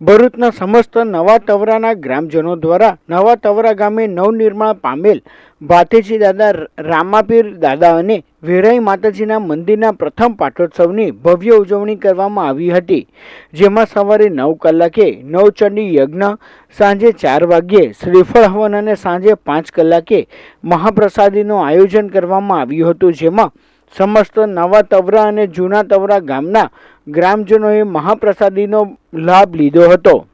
ભરૂચના સમસ્ત નવા તવરાના ગ્રામજનો દ્વારા નવા તવરા ગામે નવનિર્માણ પામેલ ભાથેજી દાદા રામાપીર દાદા અને વેરાઈ માતાજીના મંદિરના પ્રથમ પાટોત્સવની ભવ્ય ઉજવણી કરવામાં આવી હતી, જેમાં સવારે નવ કલાકે નવચંડી યજ્ઞ, સાંજે ચાર વાગ્યે શ્રીફળ હવન અને સાંજે પાંચ કલાકે મહાપ્રસાદીનું આયોજન કરવામાં આવ્યું હતું, જેમાં સમસ્ત નવા તવરા અને જૂના તવરા ગામના ગ્રામજનોએ મહાપ્રસાદીનો લાભ લીધો હતો.